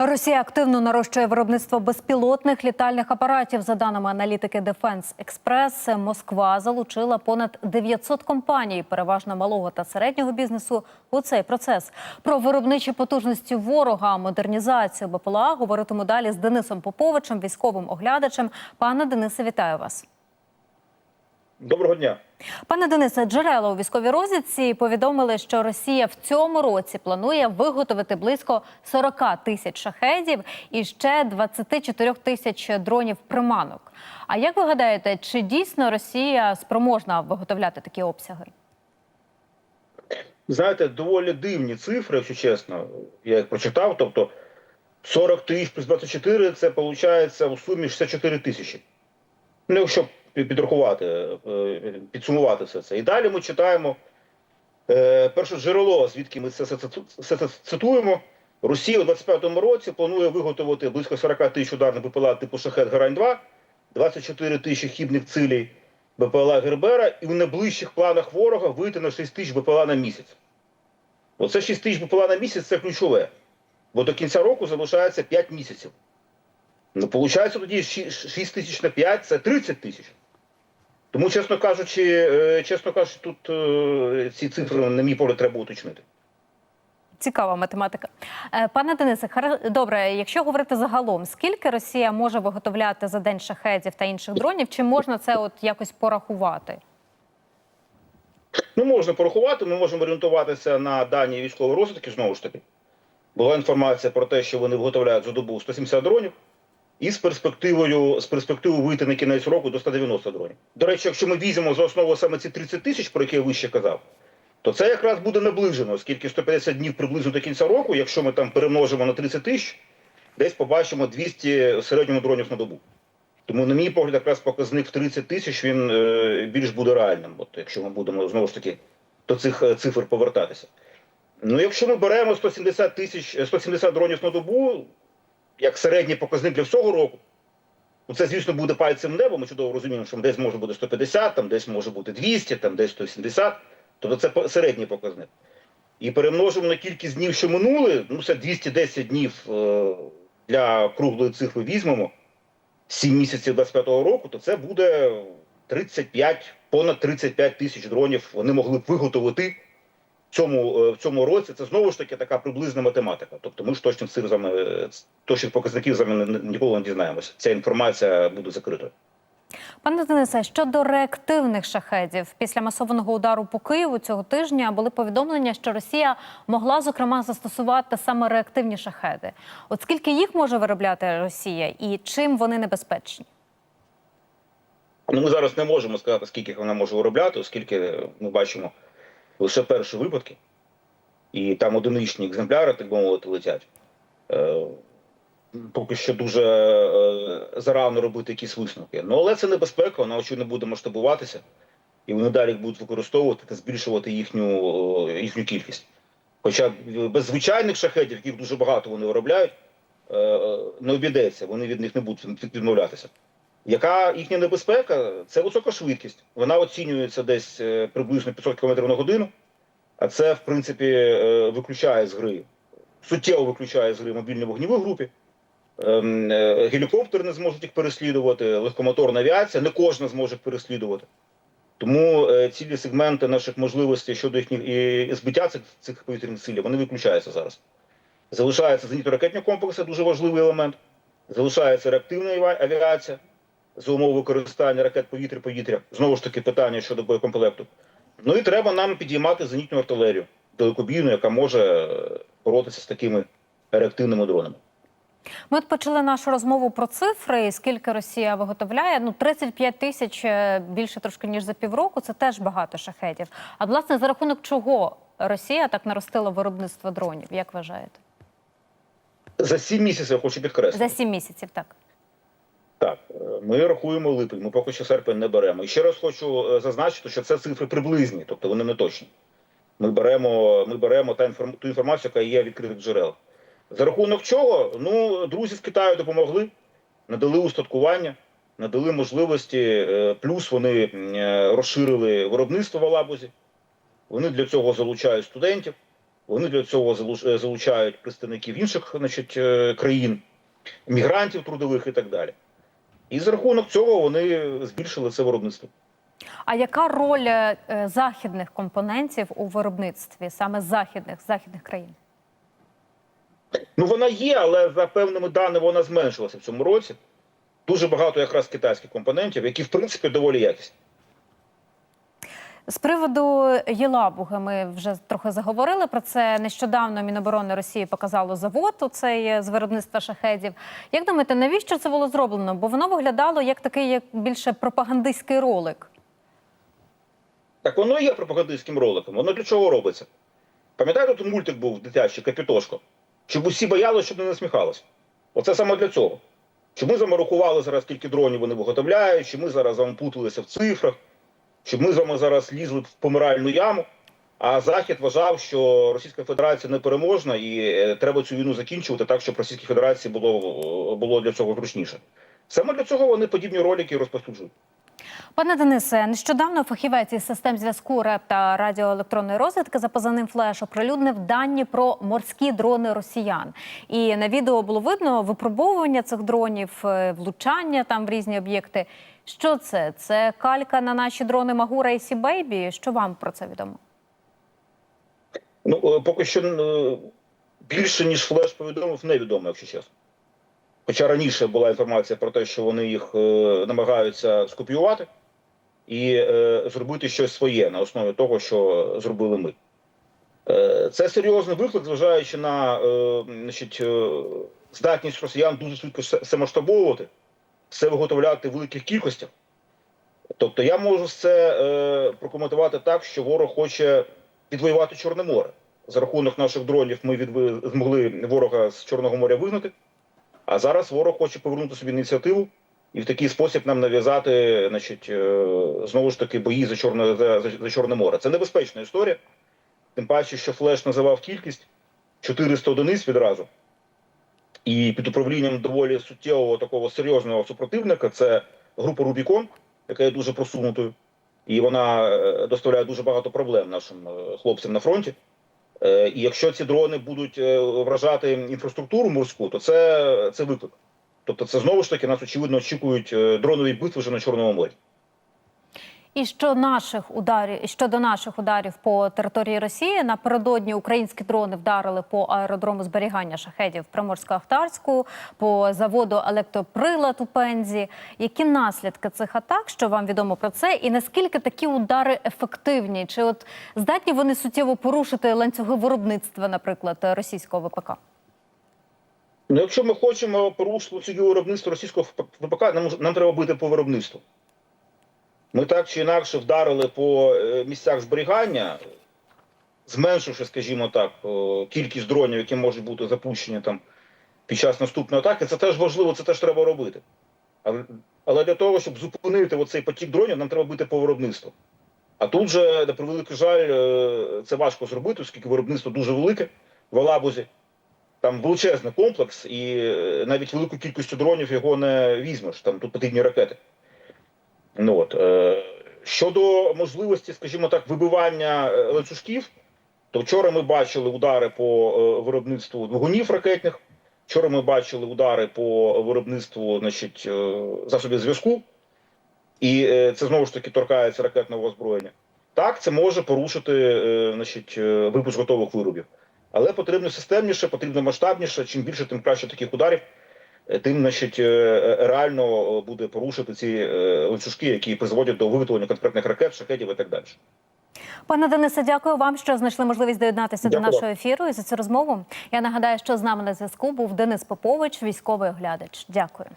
Росія активно нарощує виробництво безпілотних літальних апаратів. За даними аналітики Defense Express, Москва залучила понад 900 компаній, переважно малого та середнього бізнесу, у цей процес. Про виробничі потужності ворога, модернізацію БПЛА говоритиму далі з Денисом Поповичем, військовим оглядачем. Пане Денисе, вітаю вас. Доброго дня. Пане Денисе, джерела у військовій розвідці повідомили, що Росія в цьому році планує виготовити близько 40 тисяч шахедів і ще 24 тисяч дронів приманок. А як ви гадаєте, чи дійсно Росія спроможна виготовляти такі обсяги? Знаєте, доволі дивні цифри, якщо чесно. Я їх прочитав. Тобто 40 тисяч плюс 24 це виходить у сумі 64 тисячі. Ну, якщо підрахувати, е, підсумувати все це. І далі ми читаємо е, перше джерело, звідки ми це все це цитуємо. Росія у 25-му році планує виготовити близько 40 тисяч ударних БПЛА типу Шахет Грань-2, 24 тисячі хібних цилей БПЛА Гербера і в найближчих планах ворога вийти на 6 тисяч БПЛА на місяць. Оце 6 тисяч БПЛА на місяць це ключове. Бо до кінця року залишається 5 місяців. Ну, виходить, тоді 6 тисяч на 5 це 30 тисяч. Тому, чесно кажучи, е, чесно кажучи, тут е, ці цифри, на мій погляд, треба уточнити. Цікава математика. Е, Пане Денисе, добре, якщо говорити загалом, скільки Росія може виготовляти за день шахедів та інших дронів? Чи можна це от якось порахувати? Ну, можна порахувати, ми можемо орієнтуватися на дані військової розвідки, знову ж таки. Була інформація про те, що вони виготовляють за добу 170 дронів, і з перспективою, з перспективою вийти на кінець року до 190 дронів. До речі, якщо ми візьмемо за основу саме ці 30 тисяч, про які я вище казав, то це якраз буде наближено, оскільки 150 днів приблизно до кінця року, якщо ми там перемножимо на 30 тисяч, десь побачимо 200 в середньому дронів на добу. Тому, на мій погляд, якраз показник в 30 тисяч він е, більш буде реальним, от якщо ми будемо знову ж таки до цих е, цифр повертатися. Ну, якщо ми беремо 170 тисяч е, 170 дронів на добу, як середній показник для всього року, ну це, звісно, буде пальцем небо. Ми чудово розуміємо, що десь може бути 150, там десь може бути 200, там десь 170. Тобто це середній показник. І перемножимо на кількість днів, що минули, ну це 210 днів е, для круглої цифри візьмемо. 7 місяців 25-го року, то це буде 35, понад 35 тисяч дронів вони могли б виготовити цьому, е, в цьому році. Це знову ж таки така приблизна математика. Тобто ми ж вами, е, точних показників з вами не- ніколи не дізнаємося. Ця інформація буде закритою. Пане Денисе, щодо реактивних шахедів, після масованого удару по Києву цього тижня були повідомлення, що Росія могла зокрема застосувати саме реактивні шахеди. От скільки їх може виробляти Росія і чим вони небезпечні? Ну, ми зараз не можемо сказати, скільки вона може виробляти, оскільки ми бачимо лише перші випадки, і там одиничні екземпляри, так би мовити, летять. Е, поки що дуже е, зарано робити якісь висновки. Ну, але це небезпека, вона очевидно буде масштабуватися, і вони далі будуть використовувати та збільшувати їхню, е, їхню кількість. Хоча без звичайних шахетів, яких дуже багато вони виробляють, не обійдеться, вони від них не будуть відмовлятися. Яка їхня небезпека? Це висока швидкість. Вона оцінюється десь е, приблизно 500 км на годину, а це, в принципі, е, виключає з гри, суттєво виключає з гри мобільні вогневі групи. Ем, е, Гелікоптери не зможуть їх переслідувати, легкомоторна авіація, не кожна зможе переслідувати. Тому цілі сегменти наших можливостей щодо їхніх і збиття цих, цих повітряних сил, вони виключаються зараз. Залишаються зенітно-ракетні комплекси, дуже важливий елемент. Залишається реактивна авіація за умов використання ракет повітря-повітря. Знову ж таки, питання щодо боєкомплекту. Ну і треба нам підіймати зенітну артилерію далекобійну, яка може е, боротися з такими реактивними дронами. Ми от почали нашу розмову про цифри, скільки Росія виготовляє. Ну, 35 тисяч е, більше трошки ніж за півроку. Це теж багато шахетів. А власне за рахунок чого Росія так наростила виробництво дронів? Як вважаєте? За сім місяців я хочу підкреслити. За сім місяців, так. Так, е, ми рахуємо липень, ми поки що серпень не беремо. І ще раз хочу е, зазначити, що це цифри приблизні, тобто вони не точні. Ми беремо, ми беремо та інформ... ту інформацію, яка є відкритих джерелах. За рахунок чого? Ну, друзі з Китаю допомогли, надали устаткування, надали можливості, е, плюс вони розширили виробництво в Алабузі. Вони для цього залучають студентів. Вони для цього залучають представників інших значить, країн, мігрантів трудових і так далі. І за рахунок цього вони збільшили це виробництво. А яка роль е, західних компонентів у виробництві, саме західних західних країн? Ну, вона є, але за певними даними вона зменшилася в цьому році. Дуже багато якраз китайських компонентів, які в принципі доволі якісні. З приводу Єлабуги ми вже трохи заговорили про це. Нещодавно Міноборони Росії показало завод у цей з виробництва шахедів. Як думаєте, навіщо це було зроблено? Бо воно виглядало як такий як більше пропагандистський ролик. Так воно і є пропагандистським роликом. Воно для чого робиться? Пам'ятаєте, тут мультик був дитячий Капітошко? Щоб усі боялися, щоб не насміхалися. Оце саме для цього. Щоб ми з зараз, скільки дронів вони виготовляють, щоб ми зараз з путалися в цифрах, щоб ми з вами зараз лізли в помиральну яму. А Захід вважав, що Російська Федерація непереможна і е, треба цю війну закінчувати так, щоб Російській Федерації було, було для цього зручніше. Саме для цього вони подібні ролики розповсюджують. Пане Денисе, нещодавно фахівець із систем зв'язку РЕП та радіоелектронної розвідки за позивним флеш оприлюднив дані про морські дрони росіян. І на відео було видно випробовування цих дронів, е, влучання там в різні об'єкти. Що це? Це калька на наші дрони Магура і Сі-Бейбі? Що вам про це відомо? Ну, е, поки що е, більше, ніж флеш повідомив, невідомо, якщо чесно. Хоча раніше була інформація про те, що вони їх е, намагаються скопіювати і зробити щось своє на основі того, що зробили ми. Це серйозний виклик, зважаючи на значить, здатність росіян дуже швидко все все виготовляти в великих кількостях. Тобто я можу це е, прокоментувати так, що ворог хоче відвоювати Чорне море. За рахунок наших дронів ми відви... змогли ворога з Чорного моря вигнати. А зараз ворог хоче повернути собі ініціативу і в такий спосіб нам нав'язати, значить, е, знову ж таки, бої за Чорне, за, за Чорне море. Це небезпечна історія. Тим паче, що Флеш називав кількість 400 одиниць відразу. І під управлінням доволі суттєвого такого серйозного супротивника це група Рубікон, яка є дуже просунутою. І вона е, доставляє дуже багато проблем нашим е, хлопцям на фронті. Е, І якщо ці дрони будуть вражати інфраструктуру морську, то це, це виклик. Тобто, це знову ж таки нас очевидно очікують дронові битви вже на Чорному морі. І що наших ударів щодо наших ударів по території Росії напередодні українські дрони вдарили по аеродрому зберігання шахедів Приморсько-Ахтарську, по заводу електроприлад у Пензі. Які наслідки цих атак? Що вам відомо про це? І наскільки такі удари ефективні? Чи от здатні вони суттєво порушити ланцюги виробництва, наприклад, російського ВПК? Ну, якщо ми хочемо порушити виробництво російського ВПК, нам, нам треба бити по виробництву. Ми так чи інакше вдарили по е, місцях зберігання, зменшивши, скажімо так, кількість дронів, які можуть бути запущені там під час наступної атаки. Це теж важливо, це теж треба робити. Але, для того, щоб зупинити оцей потік дронів, нам треба бити по виробництву. А тут же, на превеликий жаль, е, це важко зробити, оскільки виробництво дуже велике в Алабузі. Там величезний комплекс, і е, навіть велику кількістю дронів його не візьмеш. Там тут потрібні ракети. Ну, от. е, Щодо можливості, скажімо так, вибивання е, ланцюжків, то вчора ми бачили удари по е, виробництву двигунів ракетних. Вчора ми бачили удари по виробництву значить, е, засобів зв'язку, і це знову ж таки торкається ракетного озброєння. Так, це може порушити значить, випуск готових виробів. Але потрібно системніше, потрібно масштабніше. Чим більше, тим краще таких ударів, тим значить, е, реально буде порушити ці е, ланцюжки, які призводять до виготовлення конкретних ракет, шахетів і так далі. Пане Денисе, дякую вам, що знайшли можливість доєднатися Дякую. до нашого ефіру і за цю розмову. Я нагадаю, що з нами на зв'язку був Денис Попович, військовий оглядач. Дякую.